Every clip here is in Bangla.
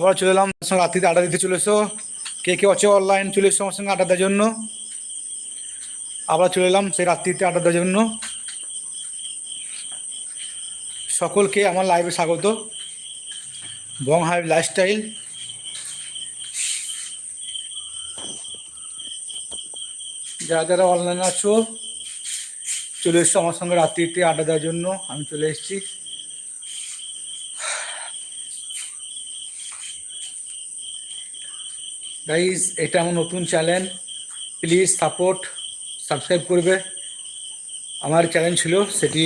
আবার চলে এলাম সঙ্গে রাত্রিতে আড্ডা দিতে চলে এসো। কে কে আছে অনলাইন চলে এসো আমার সঙ্গে আড্ডা দেওয়ার জন্য। আবার চলে এলাম সেই রাত্রিতে আড্ডা দেওয়ার জন্য। সকলকে আমার লাইভে স্বাগত। বং হাইভ লাইফস্টাইল যারা যারা অনলাইনে আছো, চলে এসছো আমার সঙ্গে রাত্রিতে আড্ডা দেওয়ার জন্য। আমি চলে এসেছি। গাইজ এটা আমার নতুন চ্যানেল প্লিজ সাপোর্ট সাবস্ক্রাইব করবে। আমার চ্যানেল ছিল সেটি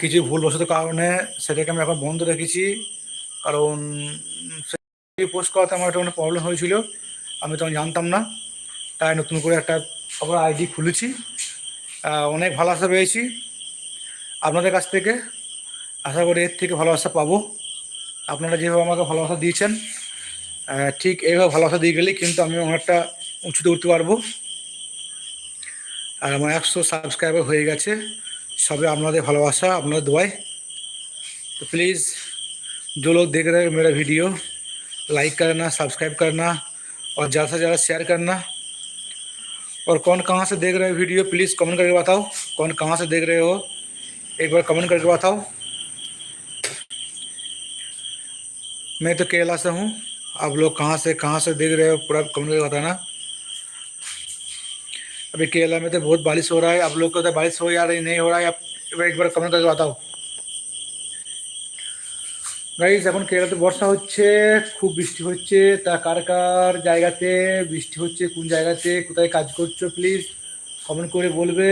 কিছু ভুলবশত কারণে সেটাকে আমি এখন বন্ধ রেখেছি। কারণ পোস্ট করাতে আমার একটা প্রবলেম হয়েছিল, আমি তখন জানতাম না। তাই নতুন করে একটা আবার আইডি খুলেছি। অনেক ভালোবাসা পেয়েছি। আপনাদের কাছ থেকে আশা করি এর থেকে ভালোবাসা পাবো। আপনারা যেভাবে আমাকে ভালোবাসা দিয়েছেন ঠিক এইভাবে ভালোবাসা দিয়ে গেলেই কিন্তু আমি অনেকটা উঁচুতে উঠতে পারবো আর আমার একশো সাবস্ক্রাইবার হয়ে গেছে সবে আপনাদের ভালোবাসা আপনাদের দোয়ায় तो प्लीज़ जो लोग देख रहे हैं मेरा वीडियो लाइक करना सब्सक्राइब करना और ज़्यादा से ज़्यादा शेयर करना और कौन कहाँ से देख रहे हैं वीडियो प्लीज़ कमेंट करके बताओ कौन कहाँ से देख रहे हो एक बार कमेंट करके बताओ मैं तो केरला से हूँ आप लोग कहाँ से कहाँ से देख रहे हो पूरा कमेंट करके बताना अभी केरला में तो बहुत बारिश हो रहा है आप लोग को तो बारिश हो या रही नहीं हो रहा है आप एक बार कमेंट करके बताओ গাইজ এখন কেরালাতে বর্ষা হচ্ছে খুব বৃষ্টি হচ্ছে তা কার কার জায়গাতে বৃষ্টি হচ্ছে কোন জায়গাতে কোথায় কাজ করছো প্লিজ কমেন্ট করে বলবে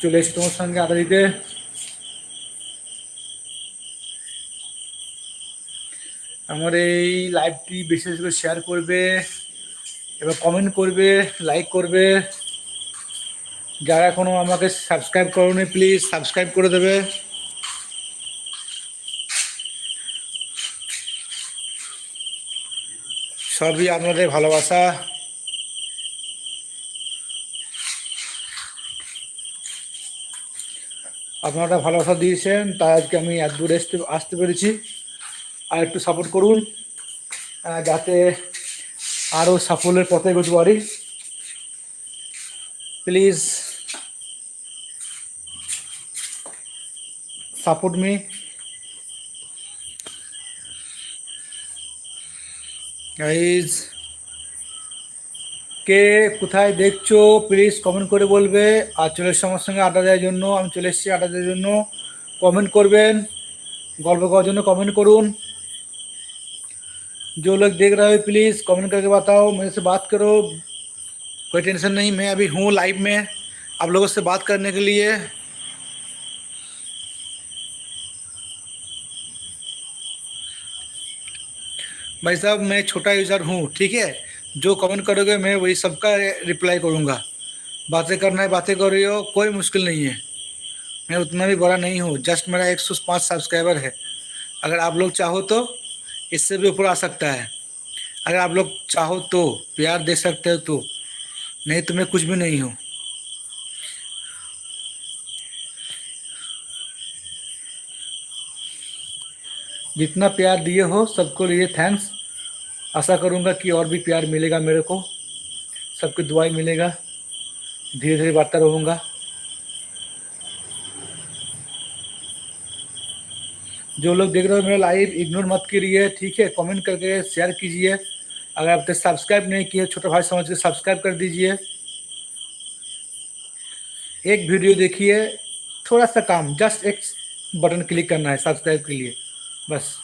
চলে এসে তোমার সঙ্গে আড্ডা দিতে আমার এই লাইভটি বেশি বেশি করে শেয়ার করবে, এবার কমেন্ট করবে লাইক করবে। যারা এখনও আমাকে সাবস্ক্রাইব করোনি প্লিজ সাবস্ক্রাইব করে দেবে। সবই আপনাদের ভালোবাসা। আপনারা ভালোবাসা দিয়েছেন, তাই আজকে আমি এত দূরে আসতে আসতে পেরেছি। আর একটু সাপোর্ট করুন যাতে আরও সাফল্যের পথে এগোতে পারি। প্লিজ সাপোর্ট মি গাইজ কে কোথায় দেখছ প্লিজ কমেন্ট করে বলবে। আর চলে এসছি আমার সঙ্গে আড্ডা দেওয়ার জন্য। আমি চলে এসেছি আড্ডা দেওয়ার জন্য। কমেন্ট করবেন, গল্প করার জন্য কমেন্ট করুন। जो लोग देख रहे हो प्लीज़ कमेंट करके बताओ, मेरे से बात करो। कोई टेंशन नहीं, मैं अभी हूँ लाइव में, आप लोगों से बात करने के लिए। भाई साहब, मैं छोटा यूज़र हूँ, ठीक है? जो कमेंट करोगे, मैं वही सबका रिप्लाई करूँगा। बातें करना है, बातें कर रही हो, कोई मुश्किल नहीं है। मैं उतना भी बड़ा नहीं हूँ जस्ट मेरा एक सौ पाँच सब्सक्राइबर है। अगर आप लोग चाहो तो इससे भी ऊपर आ सकता है। अगर आप लोग चाहो तो प्यार दे सकते हो तो नहीं तो मैं कुछ भी नहीं हूँ। जितना प्यार दिए हो, सबको लिए थैंक्स आशा करूँगा कि और भी प्यार मिलेगा मेरे को। सबकी दुआई मिलेगा। धीरे धीरे बढ़ता रहूँगा। जो लोग देख रहे हो मेरा लाइव इग्नोर मत करिए, ठीक है? कमेंट करके शेयर कीजिए। अगर आप तक सब्सक्राइब नहीं किए छोटा भाई समझ के सब्सक्राइब कर दीजिए। एक वीडियो देखिए, थोड़ा सा काम जस्ट एक बटन क्लिक करना है सब्सक्राइब के लिए। बस।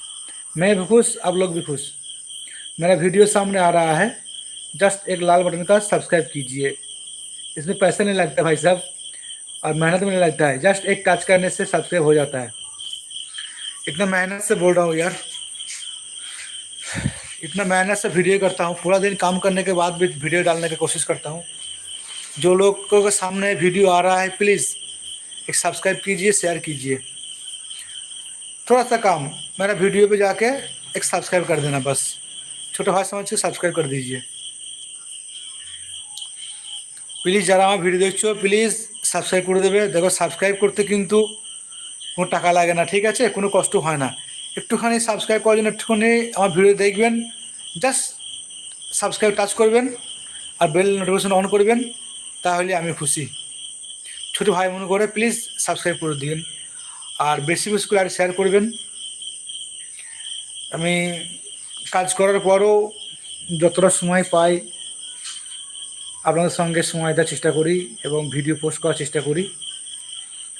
मैं भी खुश, आप लोग भी खुश। मेरा वीडियो सामने आ रहा है जस्ट एक लाल बटन का सब्सक्राइब कीजिए। इसमें पैसे नहीं लगता भाई साहब, और मेहनत भी नहीं लगता है जस्ट एक टच करने से सब्सक्राइब हो जाता है। इतना मेहनत से बोल रहा हूँ यार इतना मेहनत से वीडियो करता हूँ पूरा दिन काम करने के बाद भी वीडियो डालने की कोशिश करता हूँ जो लोगों के सामने वीडियो आ रहा है प्लीज़ एक सब्सक्राइब कीजिए शेयर कीजिए थोड़ा सा काम मेरा वीडियो पे जाके एक सब्सक्राइब कर देना बस छोटे भाई समझ के सब्सक्राइब कर दीजिए প্লিজ যারা আমার ভিডিও দেখছো প্লিজ সাবস্ক্রাইব করে দেবে দেখো সাবস্ক্রাইব করতে কিন্তু কোনো টাকা লাগে না, ঠিক আছে? কোনো কষ্ট হয় না। একটুখানি সাবস্ক্রাইব করার জন্য একটুখানি আমার ভিডিও দেখবেন জাস্ট সাবস্ক্রাইব টাচ করবেন আর বেল নোটিফিকেশন অন করবেন, তাহলে আমি খুশি। ছোটো ভাই মনে করে প্লিজ সাবস্ক্রাইব করে দিন আর বেশি বেশি করে আর শেয়ার করবেন। আমি কাজ করার পরও যতটা সময় পাই আপনাদের সঙ্গে সময় দেওয়ার চেষ্টা করি এবং ভিডিও পোস্ট করার চেষ্টা করি।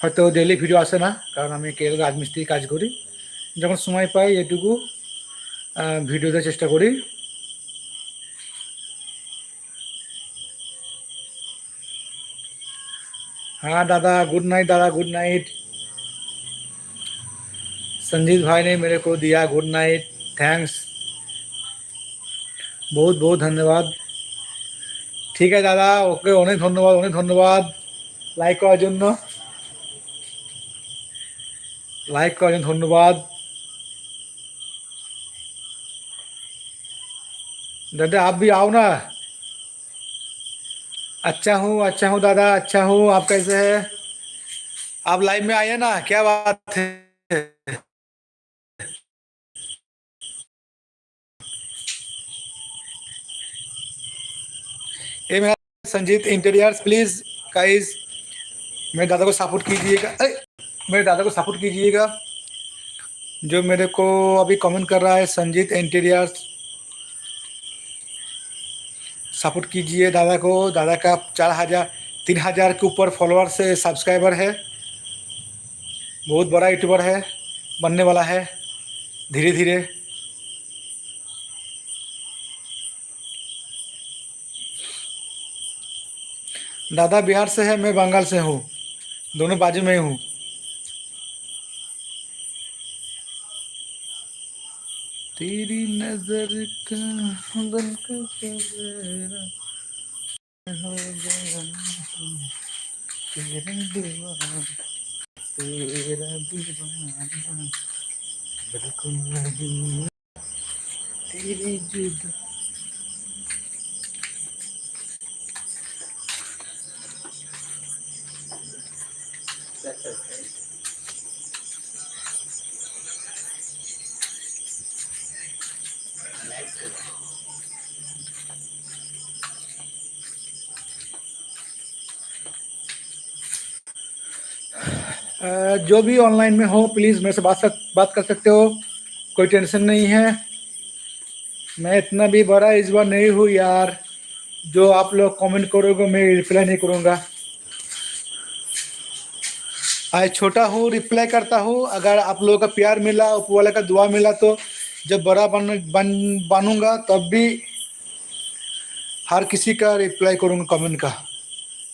হয়তো ডেলি ভিডিও আসে না কারণ আমি কেল রাজমিস্ত্রি কাজ করি যখন সময় পাই এটুকু আহ, ভিডিও দেওয়ার চেষ্টা করি हाँ दादा गुड नाइट दादा गुड नाइट संजीत भाई ने मेरे को दिया गुड नाइट थैंक्स বহুত বহুত ধন্যবাদ ঠিক আছে দাদা ওকে অনেক ধন্যবাদ অনেক ধন্যবাদ লাইক করার জন্য লাইক করার জন্য ধন্যবাদ दादा आप भी आओ ना अच्छा हूँ अच्छा हूँ दादा अच्छा हूँ आप कैसे हैं आप लाइव में आइए ना क्या बात है ये मेरा संजीत इंटीरियर्स प्लीज गाइस मेरे दादा को सपोर्ट कीजिएगा अरे मेरे दादा को सपोर्ट कीजिएगा। जो मेरे को अभी कमेंट कर रहा है, संजीत इंटीरियर्स सपोर्ट कीजिए दादा को। दादा का चार हज़ार, तीन हज़ार के ऊपर फॉलोअर से सब्सक्राइबर है। बहुत बड़ा यूट्यूबर है, बनने वाला है धीरे धीरे दादा बिहार से है, मैं बंगाल से हूँ। दोनों बाजू में ही हूँ। तेरी नजर का बन का तेरा हो गया हूँ, तेरा दीवाना तेरा दीवाना बिल्कुल नहीं तेरी जुदा जो भी ऑनलाइन में हो प्लीज़ मेरे से बात सक, बात कर सकते हो। कोई टेंशन नहीं है। मैं इतना भी बड़ा इस बार नहीं हूँ यार जो आप लोग कमेंट करोगे मैं रिप्लाई नहीं करूँगा। आज छोटा हूँ रिप्लाई करता हूँ। अगर आप लोगों का प्यार मिला ऊपर वाले का दुआ मिला तो जब बड़ा बन बन, बनूँगा, तब भी हर किसी का रिप्लाई करूँगा कमेंट का।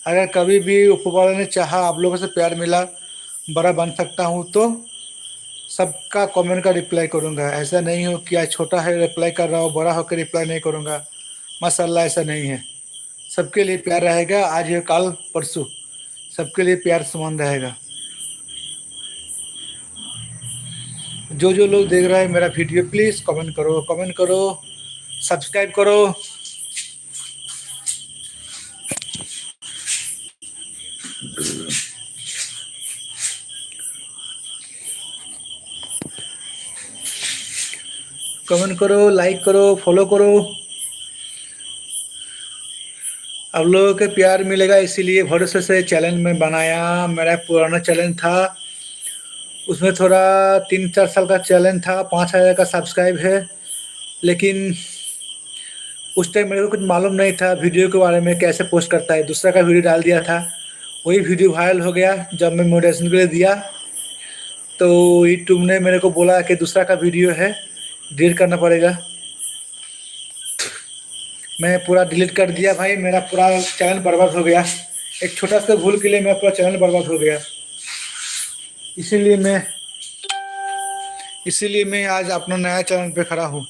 अगर कभी भी ऊपर वाले ने चाहा, आप लोगों से प्यार मिला, बड़ा बन सकता हूँ तो सबका कमेंट का रिप्लाई करूँगा। ऐसा नहीं हो कि आज छोटा है रिप्लाई कर रहा हो, बड़ा होकर रिप्लाई नहीं करूँगा। माशाल्लाह, ऐसा नहीं है। सबके लिए प्यार रहेगा, आज है, कल, परसों। सबके लिए प्यार समान रहेगा। जो जो लोग देख रहे हैं मेरा वीडियो प्लीज़ कमेंट करो कमेंट करो सब्सक्राइब करो। कमेंट करो लाइक करो फॉलो करो। आप लोगों के प्यार मिलेगा, इसीलिए भरोसे से चैनल में बनाया। मेरा पुराना चैनल था। उसमें थोड़ा तीन चार साल का चैनल था, पाँच हज़ार का सब्सक्राइब है, लेकिन उस टाइम मेरे को कुछ मालूम नहीं था वीडियो के बारे में कैसे पोस्ट करता है। दूसरा का वीडियो डाल दिया था, वही वीडियो वायरल हो गया, जब मैं मोटिवेशन के लिए दिया। तो यूट्यूब ने मेरे को बोला कि दूसरा का वीडियो है डिलीट करना पड़ेगा। मैं पूरा डिलीट कर दिया भाई, मेरा पूरा चैनल बर्बाद हो गया। एक छोटा सा भूल के लिए मेरा पूरा चैनल बर्बाद हो गया। इसीलिए मैं इसीलिए मैं आज अपना नया चैनल पे खड़ा हूँ।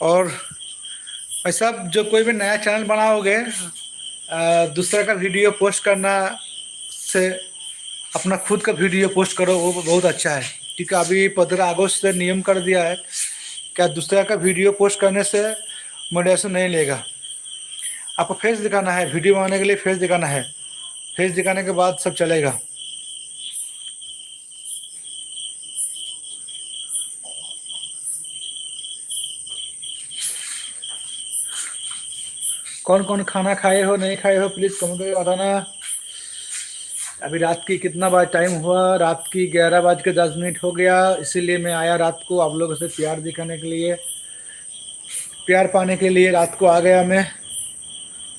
और भाई साहब, जो कोई भी नया चैनल बनाओगे दूसरा का वीडियो पोस्ट करना से अपना खुद का वीडियो पोस्ट करो, वो बहुत अच्छा है। ठीक है, अभी पंद्रह अगस्त से नियम कर दिया है क्या दूसरा का वीडियो पोस्ट करने से मोटिवेशन नहीं लेगा। आपको फेस दिखाना है, वीडियो बनाने के लिए फेस दिखाना है। फेस दिखाने के बाद सब चलेगा। कौन कौन खाना खाए हो, नहीं खाए हो प्लीज़ कमेंट करके बताना। अभी रात की कितना बार टाइम हुआ? रात की ग्यारह बज के दस मिनट हो गया। इसीलिए मैं आया रात को आप लोगों से प्यार दिखाने के लिए। प्यार पाने के लिए रात को आ गया मैं।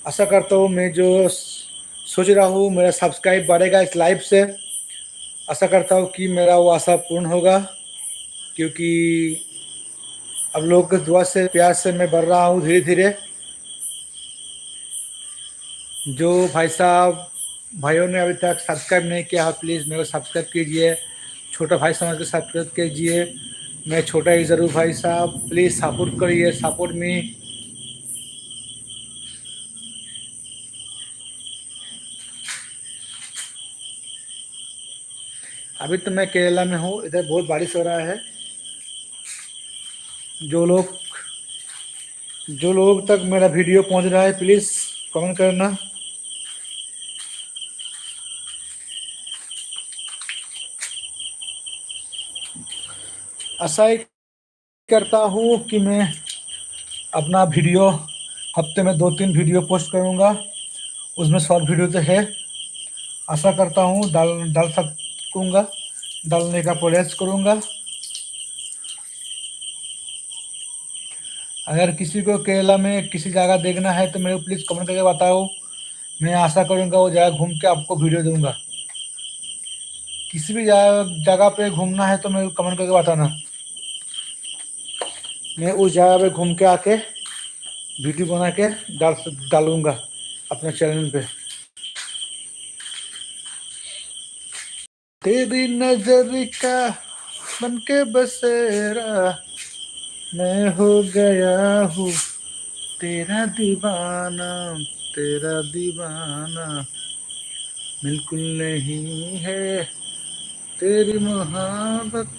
आशा करता हूँ मैं जो सोच रहा हूँ, मेरा सब्सक्राइब बढ़ेगा इस लाइव से। आशा करता हूँ कि मेरा वो आशा पूर्ण होगा। क्योंकि अब लोग दुआ से, प्यार से मैं बढ़ रहा हूँ धीरे धीरे जो भाई साहब भाइयों ने अभी तक सब्सक्राइब नहीं किया है प्लीज़ मेरे को सब्सक्राइब कीजिए। छोटा भाई समझ के सब्सक्राइब कीजिए। मैं छोटा ही ज़रूर भाई साहब प्लीज़ सपोर्ट करिए सपोर्ट मी अभी तो मैं केरला में हूँ, इधर बहुत बारिश हो रहा है। जो लोग जो लोग तक मेरा वीडियो पहुँच रहा है प्लीज़ कमेंट करना। आशा करता हूँ कि मैं अपना वीडियो हफ़्ते में दो तीन वीडियो पोस्ट करूँगा। उसमें शॉर्ट वीडियो तो है। आशा करता हूँ डाल डाल सकूँगा। डालने का प्रयास करूँगा। अगर किसी को केरला में किसी जगह देखना है तो मेरे प्लीज़ कमेंट करके बताओ। मैं आशा करूँगा वो जगह घूम के आपको वीडियो दूँगा। किसी भी जगह पे घूमना है तो मेरे कमेंट करके बताना। मैं उस जगह पे घूम के आके वीडियो बना के डाल डालूँगा अपने चैनल पे। तेरी नज़र का बन के बसेरा, मैं हो गया हूँ तेरा दीवाना तेरा दीवाना। बिल्कुल नहीं है तेरी मोहब्बत।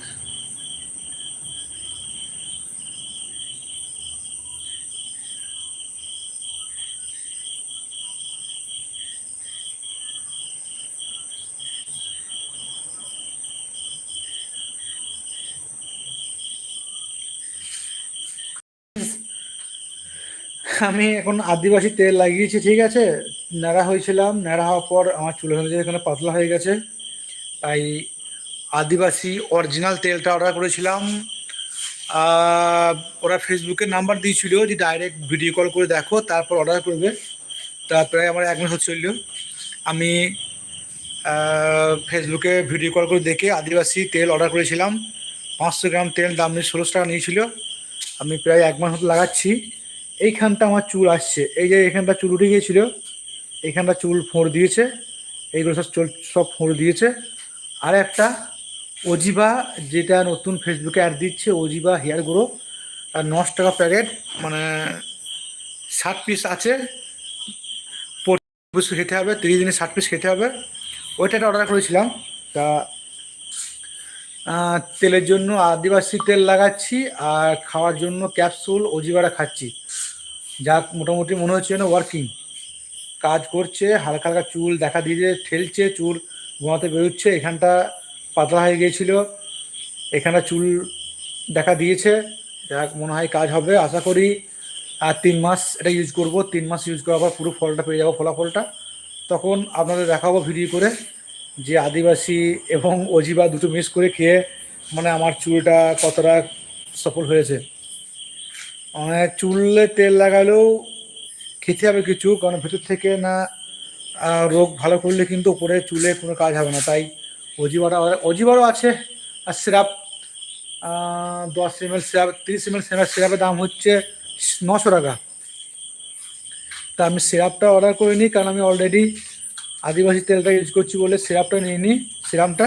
আমি এখন আদিবাসী তেল লাগিয়েছি, ঠিক আছে? ন্যাড়া হয়েছিলাম, ন্যাড়া হওয়ার পর আমার চুলের মধ্যে এখানে পাতলা হয়ে গেছে। তাই আদিবাসী অরিজিনাল তেলটা অর্ডার করেছিলাম। ওরা ফেসবুকে নাম্বার দিয়েছিল যে ডাইরেক্ট ভিডিও কল করে দেখো, তারপর অর্ডার করবে। তা প্রায় আমার এক মাস হচ্ছিল আমি ফেসবুকে ভিডিও কল করে দেখে আদিবাসী তেল অর্ডার করেছিলাম। পাঁচশো গ্রাম তেল দাম নিয়ে ষোলোশো টাকা নিয়েছিল। আমি প্রায় এক মাস মতো লাগাচ্ছি। এইখানটা আমার চুল আসছে। এই যে এখানটা চুল উঠে গিয়েছিল, এইখানটা চুল ফোঁড় দিয়েছে, এইগুলো সব চুল, সব ফোঁড় দিয়েছে। আর একটা অজিবা, যেটা নতুন ফেসবুকে অ্যাড দিচ্ছে, অজিবা হেয়ার গ্রো আর নশো টাকা প্যাকেট মানে ষাট পিস আছে। পিস খেতে হবে, তিরিশ দিনে ষাট পিস খেতে হবে। ওইটা একটা অর্ডার করেছিলাম। তা তেলের জন্য আদিবাসী তেল লাগাচ্ছি, আর খাওয়ার জন্য ক্যাপসুল অজিবারা খাচ্ছি। যা মোটামুটি মনে হচ্ছে যেন ওয়ার্কিং কাজ করছে, হালকা হালকা চুল দেখা দিয়েছে, ঠেলছে, চুল ঘুমাতে বেরোচ্ছে, এখানটা পাতলা হয়ে গিয়েছিল। এখানটা চুল দেখা দিয়েছে। যাক মনে হয় কাজ হবে, আশা করি। আর তিন মাস এটা ইউজ করব। তিন মাস ইউজ করার পর পুরো ফলটা পেয়ে যাব ফলাফলটা। তখন আপনাদের দেখাবো ভিডিও করে যে আদিবাসী এবং অজিবা দুটো মিক্স করে খেয়ে মানে আমার চুলটা কতটা সফল হয়েছে। চুলে তেল লাগালেও খেতে হবে কিছু, কারণ ভেতর থেকে না রোগ ভালো করলে কিন্তু উপরে চুলে কোনো কাজ হবে না। তাই অজিবারা অজিবারও আছে, আর সিরাপ দশ এম এল সিরাপ, তিরিশ এম এল সিরাপের দাম হচ্ছে নশো টাকা। তা আমি সিরাপটা অর্ডার করে নিই, কারণ আমি অলরেডি আদিবাসী তেলটা ইউজ করছি বলে সিরাপটা নিয়ে নিই সিরাপটা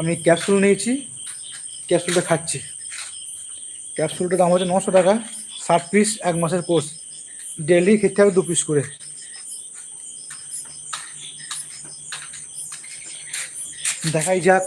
আমি ক্যাপসুল নিয়েছি, ক্যাপসুলটা খাচ্ছি। ক্যাপসুলটার দাম হচ্ছে নশো টাকা, ষাট পিস এক মাসের কোর্স। ডেলি খেতে হবে দু পিস করে। দেখাই যাক।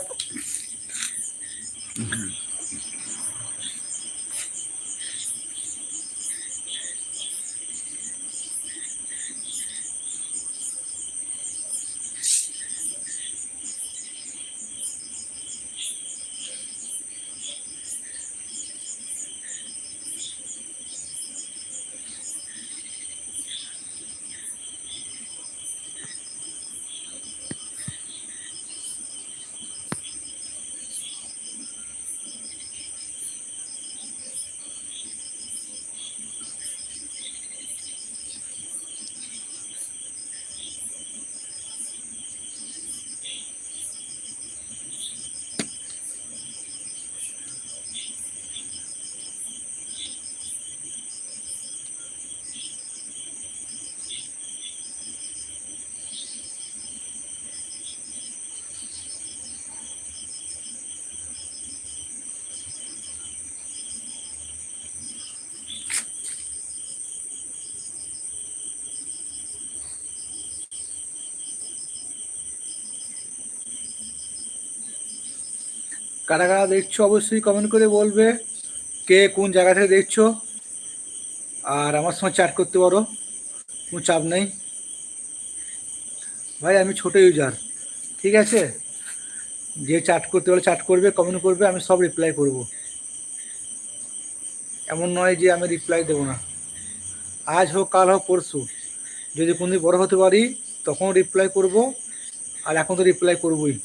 কারা কারা দেখছ অবশ্যই কমেন্ট করে বলবে, কে কোন জায়গা থেকে দেখছ, আর আমার সঙ্গে চ্যাট করতে পারো, কোনো চাপ নেই। ভাই, আমি ছোট ইউজার ঠিক আছে? যে চ্যাট করতে বলে চ্যাট করবে কমেন্ট করবে, আমি সব রিপ্লাই করব। এমন নয় যে আমি রিপ্লাই দেবো না। আজ হোক, কাল হোক, পরশু, যদি কোনদিন বড় হতে পারি, তখন রিপ্লাই করব, আর এখন তো রিপ্লাই করবই।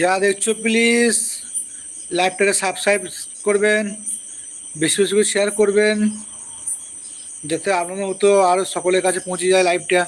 যা দেখছ প্লিজ লাইভটাকে সাবস্ক্রাইব করবেন, বেশি বেশি করে শেয়ার করবেন, যাতে আপনাদের মতো আরও সকলের কাছে পৌঁছে যায় লাইভটা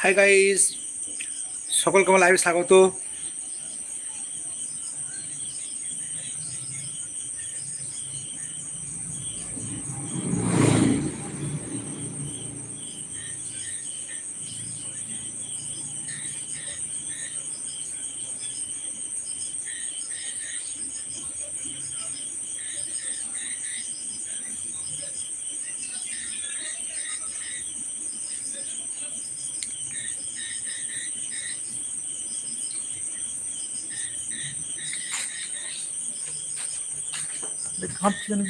হাই গাইস সকলকে আমার লাইভে স্বাগত। কাঁপছি কেন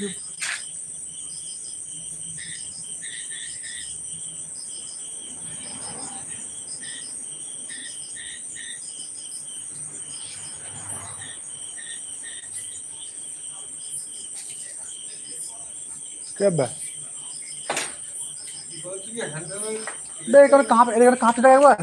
কাঁপ এটা কাঁপতে থাকে একবার?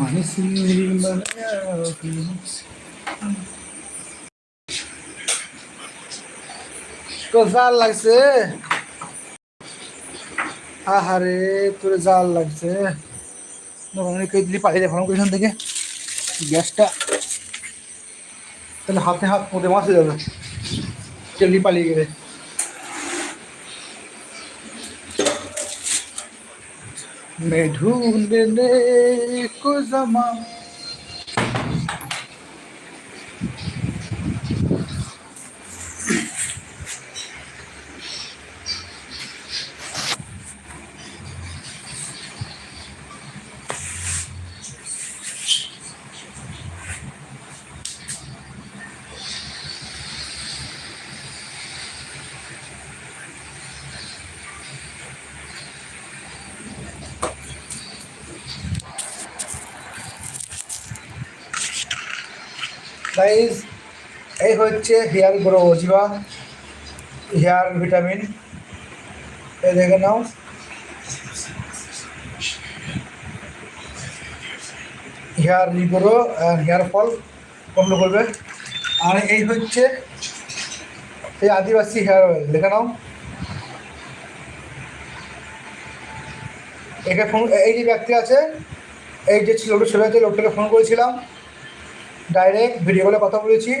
മനസ്സിൽ മലയാളത്തിൽ তো জাল লাগছে আহারে তোর জাল লাগছে দোকানে কে দিলি পালিয়ে দেখলাম পেছন থেকে গ্যাসটা তাহলে হাতে হাত মধ্যে মাসে যাবে চেলি পালিয়ে গেলে मैं ढूँढने को जमा গাইজ এই হচ্ছে হেয়ার গ্রো অজিবা হেয়ার ভিটামিন। এই দেখে নাও। হেয়ার রিগ্রো হেয়ার ফল কমলো করবে। আর এই হচ্ছে এই আদিবাসী হেয়ার অয়েল, দেখে নাও। একে ফোন এই যে ব্যক্তি আছে, এই যে লোকটা ছেলে আছে লোকটাকে ফোন করেছিলাম। ডাইরেক্ট ভিডিও কলে কথা বলেছি,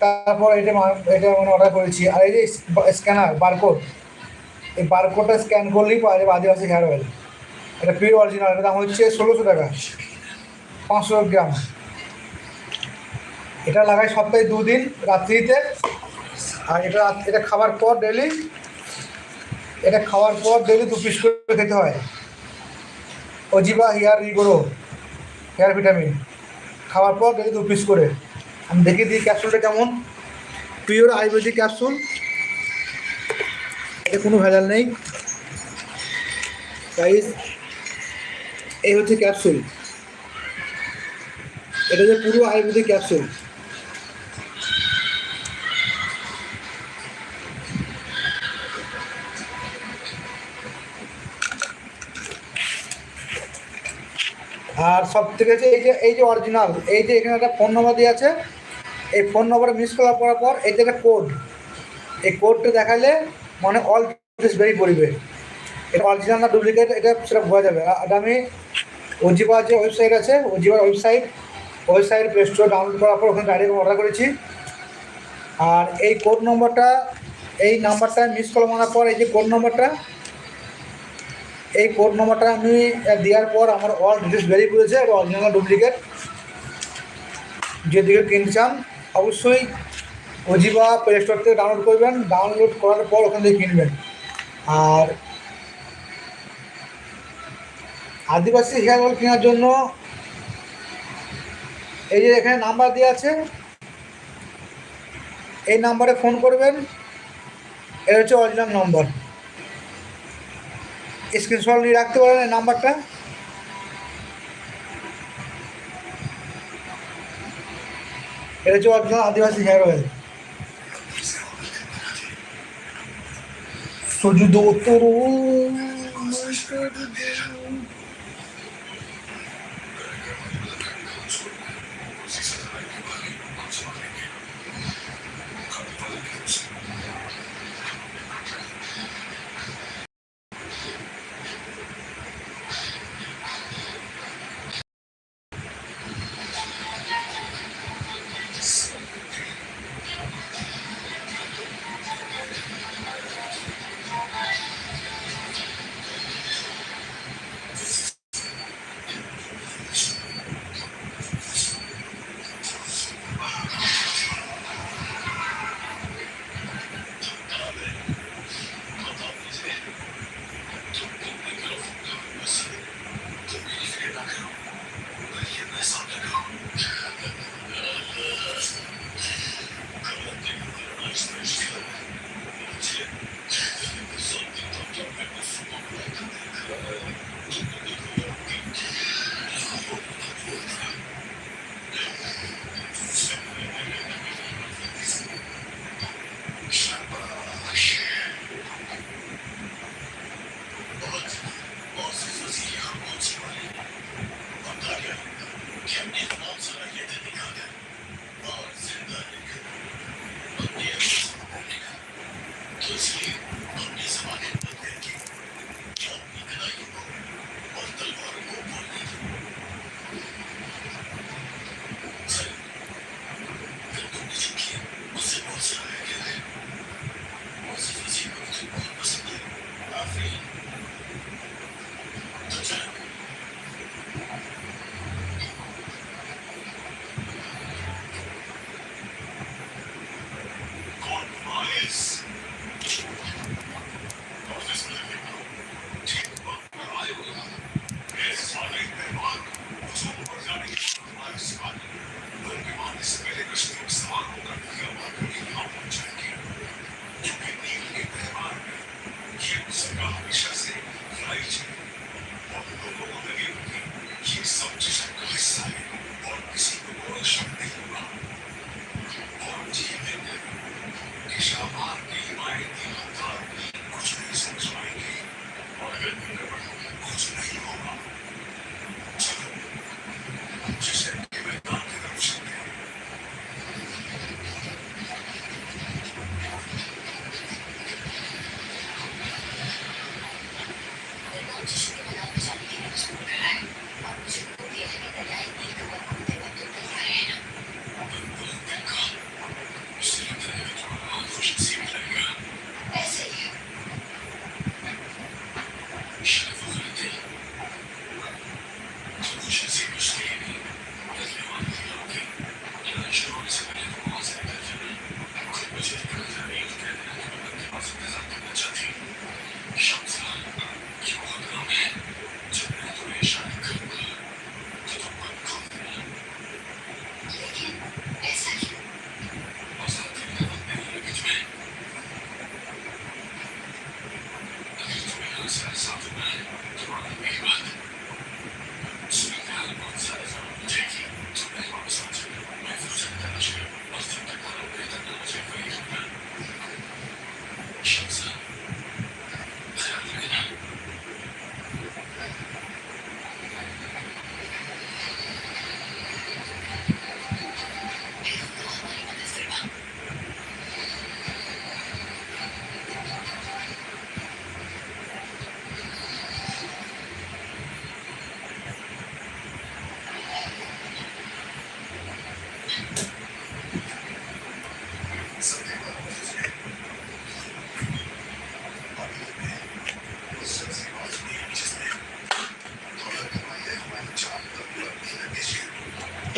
তারপর এটা এটা মানে অর্ডার করেছি। আর এই যে স্ক্যানার বারকোড এই বারকোডটা স্ক্যান করলেই পাওয়া যাবে আদিবাসী হেয়ার অয়েল এটা পিওর অরিজিনাল এটার দাম হচ্ছে ষোলোশো টাকা। পাঁচশো গ্রাম। এটা লাগাই সপ্তাহে দুদিন, রাত্রিতে। আর এটা এটা খাবার পর ডেলি এটা খাওয়ার পর ডেলি দু পিস করে খেতে হয়। অজিবা হেয়ার রিগোরো হেয়ার ভিটামিন খাওয়ার পর ডেলি দু পিস করে। আমি দেখে দিই ক্যাপসুলটা কেমন। পিওর আয়ুর্বেদিক ক্যাপসুল এতে কোনো ভেজাল নেই। প্রাইস এই হচ্ছে ক্যাপসুল এটা যে পুরো আয়ুর্বেদিক ক্যাপসুল আর সব থেকে হচ্ছে এই যে এই যে অরিজিনাল এই যে এখানে একটা ফোন নম্বর দিয়ে আছে, এই ফোন নম্বরে মিস করার করার পর এই যে একটা কোড এই কোডটা দেখালে মানে অল ভেরি পড়বে। এটা অরিজিনাল না ডুপ্লিকেট এটা সেটা বোঝা যাবে। আর আমি ওজিবা যে ওয়েবসাইট আছে ওজিবার website website play store download করার পর ওখানে ডাইরেক্ট অর্ডার করেছি। আর এই কোড নম্বরটা এই নাম্বারটা মিস কল মারার পর, এই যে কোড নম্বরটা এই কোড নম্বরটা আমি দেওয়ার পর আমার অল ডিটেলস বেরিয়ে পড়েছে এটা অরিজিনাল ডুপ্লিকেট যেদিকে কিনতে চান, অবশ্যই অজিবা প্লে স্টোর থেকে ডাউনলোড করবেন। ডাউনলোড করার পর ওখান থেকে কিনবেন। আর আদিবাসী হেয়ার অয়েল কেনার জন্য এই যে এখানে নাম্বার দেওয়া আছে, এই নাম্বারে ফোন করবেন। এটা হচ্ছে অরিজিনাল নম্বর স্ক্রিনশট নিয়ে রাখতে পারেন এই নাম্বারটা। এটা হচ্ছে অরিজিনাল আদিবাসী হেয়ার অয়েল সূর্য তরু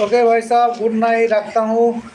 ओके भाई साहब गुड नाइट रखता हूँ।